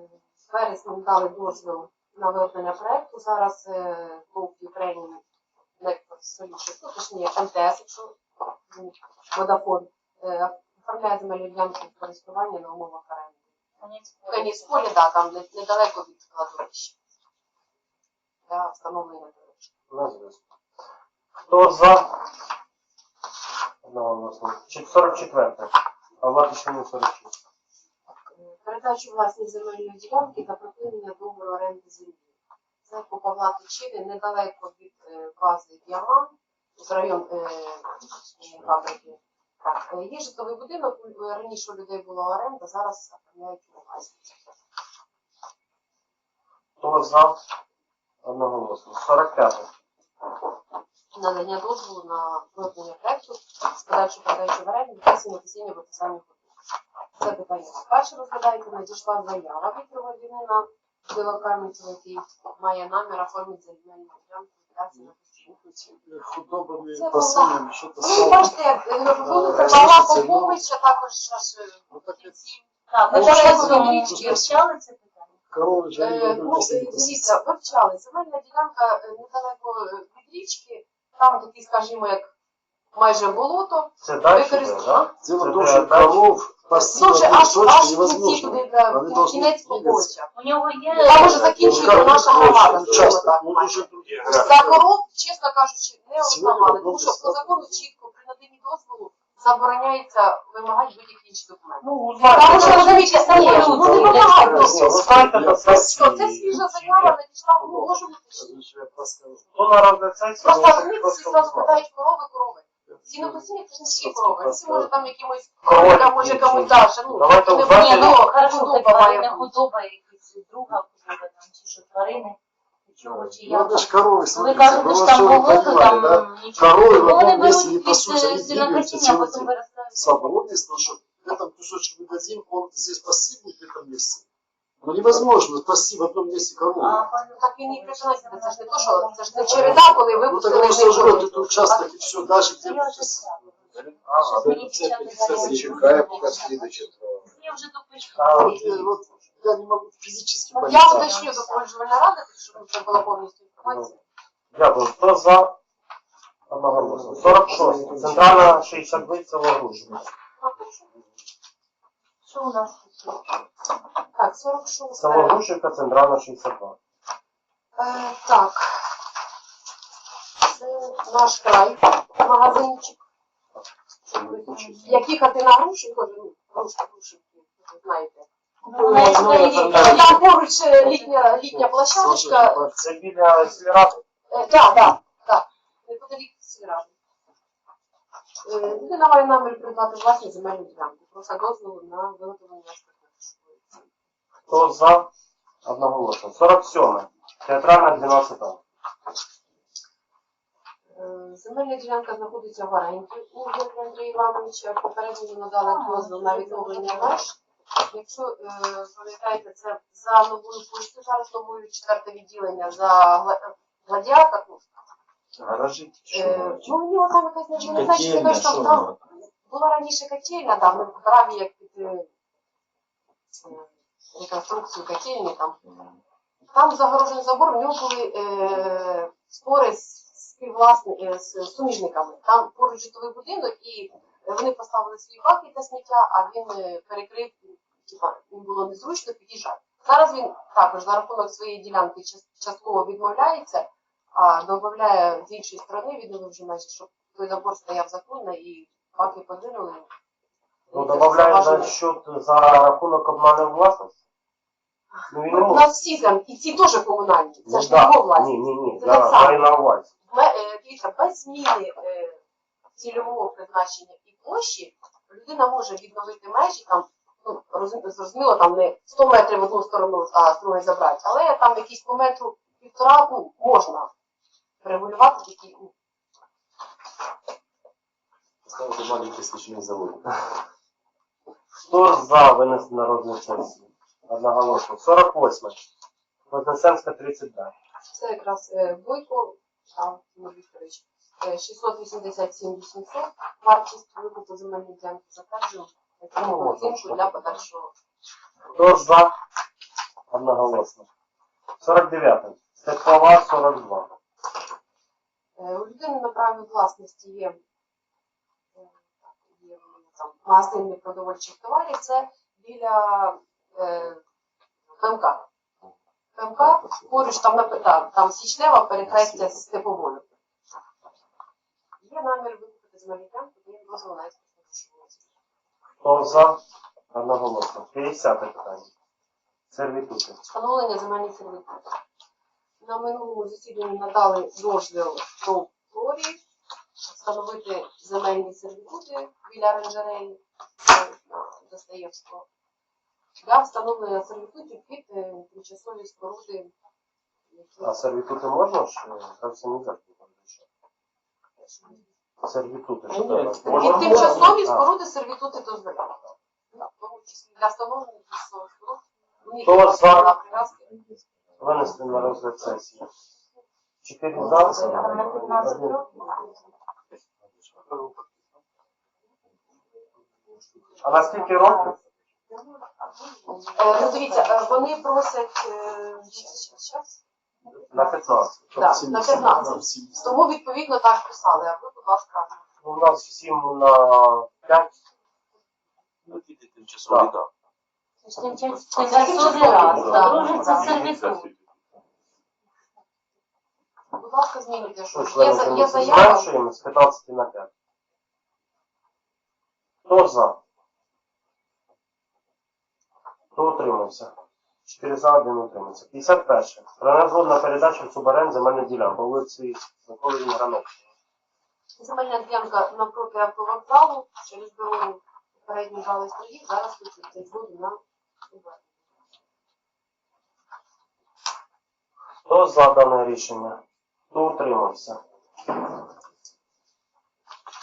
В вересні ми дали дозвіл на виготовлення проекту. Зараз ТОВ Ukraine Network Solution, ну, точніше МТС, якщо Vodafone, е, оформляє земельні ділянки в користування на умовах оренди. В Канісполі, да, там недалеко від кладовища. Для встановлення зв'язку. Хто за? Одноголосно. Чи 44. Павла Тишину 46. Передачу власність земельної ділянки та припинення договору оренди землі. Це по Павла Тичини, недалеко від е, бази Діамант, з район е, е, фабрики. Так, є житловий будинок, раніше у людей була оренда, зараз оформляють власність. Хто за? Одноголосно. 45. Надання дозволу на виготовлення проекту з подальшою передачою в оренду, відписання постійного виписання ходів. Це питання перше розглядається, надійшла заява від громадянина який має намір оформити земельну ділянку для. Худобами, пасинами, що то сало. бачите, як вулиця Е, Павла Поповича також ви вивчали це питання? Е, Ну, е, дивіться, вивчали. Земельна ділянка недалеко від річки, там такі, скажімо, як майже болото. Це далі, так? Це дачі? коров пасти Дуже аж, аж в невозможно. туди, да, Вони в кінець двигатися. Поповича. У нього є Там уже закінчується наша громада, ну, дуже. За коров, чесно кажучи, не Сьогодні тому що по закону чітко при наданні дозволу забороняється вимагати будь-які інші документи. Ну, Тому що розумієте, не ні, вимагають дозволу. Що, це свіжа заява, надійшла, ну, можу Просто може розумієте, всі зразу питають корови, корови. Сінокосіння це ж не всі корови. Всі може там якимось Кролики кроликам, може інші. комусь далі. Ну, Давайте не узнати. буде, Ні, ну, ну, хорошо, худоба худоба має не бути. худоба, якась друга худоба, там, чи що тварини, чого, чи Ну, як. это ж коровы, Ви смотрите, кажете, ну, що а там что вы болото, понимали, да? там нічого. Коровы в Ну, Вони одном месте не беруть пасутся, під они е, двигаются сінокосіння, а целый потім день. виростають. Свободность, потому что в этом кусочке мы дадим, он здесь пассивный в этом месте. Но невозможно пасти в одном месте корову. А, Ну, Так він і прижинається, це ж не то, що це ж не череда, коли Ну так випустили ним сожрет участок и все, дальше где знаю. Ага. Дівчата дали. Чекає, поки слідуючи. Я вже допишу. А, Вот, э, вот я не могу физически понять. Я уточню до погоджувальної ради, щоб це була повністю інформація. Дякую. Хто за? Одноголосно. 46. Центральна 62 село Грушина. Що у нас? Так, 46. Село Грушівка, центральна 62. Е, так. Це наш край, магазинчик. Які хати на груші, кожен грушки, ви знаєте. Ну, Ізраїлі. Там поруч е, літня, літня площадочка. Це біля сільради. Е, Так, так, так. Неподалік сільради. Е, Людина має намір придбати власні земельні ділянки. Просто дозволу на виготовлення Хто за? Одноголосно. 47. Театральна 12. Е, Земельна ділянка знаходиться в оренді у Андрія Івановича. Попередньо надали дозвіл на відновлення меж. Якщо е, пам'ятаєте, це за новою поштою, зараз новою четверте відділення за гла- гладіатор. ну, Гаражі. Е, Ну, у нього там якась не не це там, там була раніше котельня, да, ми в Граві як під е, е, реконструкцію котельні там. Там загорожений забор, в нього були е, спори з співвласниками, з суміжниками. Там поруч житловий будинок, і вони поставили свої баки для сміття, а він е, перекрив, типа, їм було незручно під'їжджати. Зараз він також за рахунок своєї ділянки частково відмовляється, а додає з іншої сторони, відновив вже межі, щоб той забор стояв законно і баки подвинули. Ну, це за счет за рахунок комунальної власності. Ну, він не У може. нас всі землі, і ці теж комунальні. Це Ну, ж не да. його власність. Ні, ні, ні. Це так само. на увазі. Ме- е, Дивіться, без зміни е, цільового призначення і площі людина може відновити межі там. Ну, розум- зрозуміло, там не 100 метрів в одну сторону, а з другої забрати, але там якісь по метру півтора ну, можна регулювати такі. ну, Ставити маленький свічний завод. Хто за винести на розгляд сесії? Одноголосно. 48. Вознесенська 32. Це якраз е, Бойко, а, Тимур Вікторович, е, 687 800, вартість викупу земельної ділянки затверджуємо Ну, можна, оцінку що для подальшого. Хто за? Одноголосно. 49. Степова 42. Е, У людини на праві власності є там, магазин продовольчих товарів, це біля е, ПМК. ПМК, поруч там, нап- да, там січнева перехрестя з Степовою. Є намір викупити земельну ділянку, є дозвіл на експортну грошову оцінку. Хто за? Одноголосно. 50 питання. Сервітути. Встановлення земельних сервітутів. На минулому засіданні надали дозвіл до Флорі встановити земельні сервітути біля оранжереї Достоєвського для встановлення сервітутів під е, тимчасові споруди, А сервітути можна ж? Кажется, не можна. Сервітути. що Ні, під тимчасові споруди сервітути дозволяють. Да, В тому числі для встановлення тимчасових споруд. У них Хто є за? на прив'язки. Винести на розгляд сесії. 4 за. Там на 15 років. А на скільки років? Е, Ну, дивіться, е, вони просять е. На 15. Да, на 15. Тому відповідно так писали, а ви, будь ласка, Ну, у нас всім на 5. Ну, тільки тимчасові, Так. так. Будь ласка, змінюйте, Що що є, за- є заява. зменшуємо з 15 на 5. Хто за? Хто утримався? 4 за, 1 утримався. 51. Про незгодна передача в субарен земельної ділянки по вулиці Миколи Інграновського. Земельна ділянка навпроти автовокзалу, через дорогу передній зали стоїть, зараз вичуться згоду на Уber. Хто за дане рішення? Хто утримався?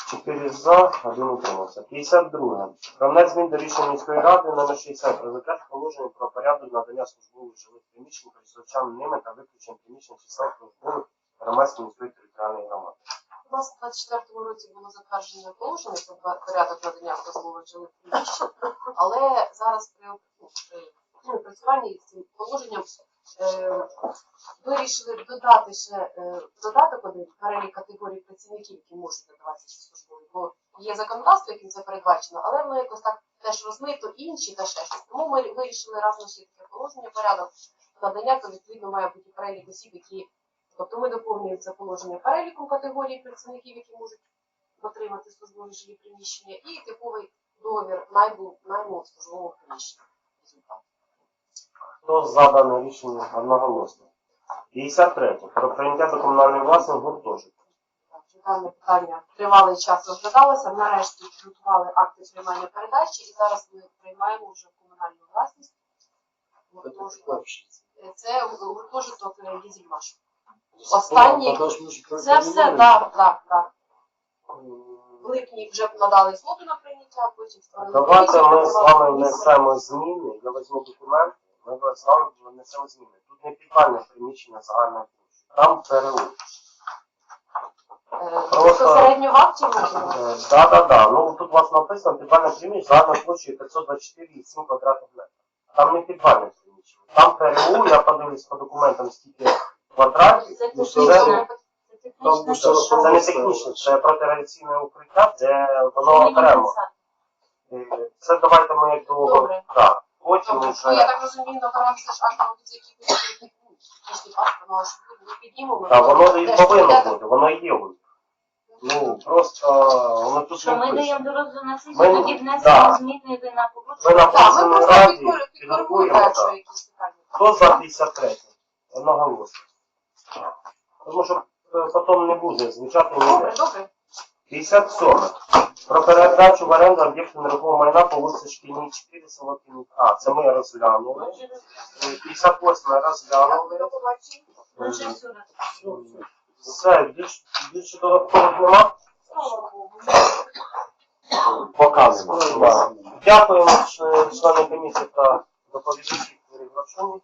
4 за, 1 утримався. 52. Про внесення змін до рішення міської ради номер 60 про затвердження положення про порядок надання службових жилих приміщень користувачам ними та виключення приміщень числа службових громадської міської територіальної громади. У нас у 24 році було затвердження положення про порядок надання службових жилих приміщень, але зараз при, опрацюванні цим положенням вирішили додати ще е, додаток один перелік категорій працівників, які можуть надаватися службові, бо є законодавство, яким це передбачено, але воно якось так теж розмито інші та ще щось. Тому ми вирішили раз на таке положення порядок надання, то відповідно має бути перелік осіб, які Тобто ми доповнюємо це положення переліком категорій працівників, які можуть отримати службові жилі приміщення, і типовий договір найму службового приміщення. Результат. Хто за дане рішення одноголосно? 53. Про прийняття до комунальної власності гуртожитку. Дане питання тривалий час розглядалося. Нарешті підготували акти приймання передачі, і зараз ми приймаємо вже комунальну власність. гуртожиток. Це гуртожиток Дізельмаш. Останній- Це все, так, так, так. В липні вже надали згоду на прийняття, потім створили Давайте ми з вами внесемо зміни. Я візьму документи, ми з вами внесемо зміни. Тут не підвальне приміщення загальної площі. Там ПРУ. Просто- Безпосередньо в акті можна. Да, да, да. Ну тут у вас написано підвальне приміщення загальною площею 524,7 квадратних метрів. Там не підвальне приміщення. Там ПРУ, я подивлюсь по документам, скільки квадратів. Це технічне. не технічне, це протирадіаційне укриття, де воно окремо. Е, Це давайте ми. Добре. Так. Вже. Ну, я так розумію, набирався ж актом з якихось технічних паспорт, ну, а що ми піднімемо. Та воно і повинно бути, воно і є. Ну просто воно тут Що ми даємо до розгляду на Ми- сесію, тоді да. внесемо зміни ви на Ми погодження. на Так, ми просто раді підкоригуємо, якщо так. якісь питання. Хто за 53? Одноголосно. Тому що е, потім не буде звучати Добре, добре. 57. Про передачу в оренду об'єкту нерухомого майна по вулиці Шкільній 4, село Кінні. А, це ми розглянули. Е, 58 розглянули. До побачення. Е, сюди. Все, більше, більше додаткових нема. Показуємо. Дякуємо члени комісії та доповідачів Юрій Грачуні.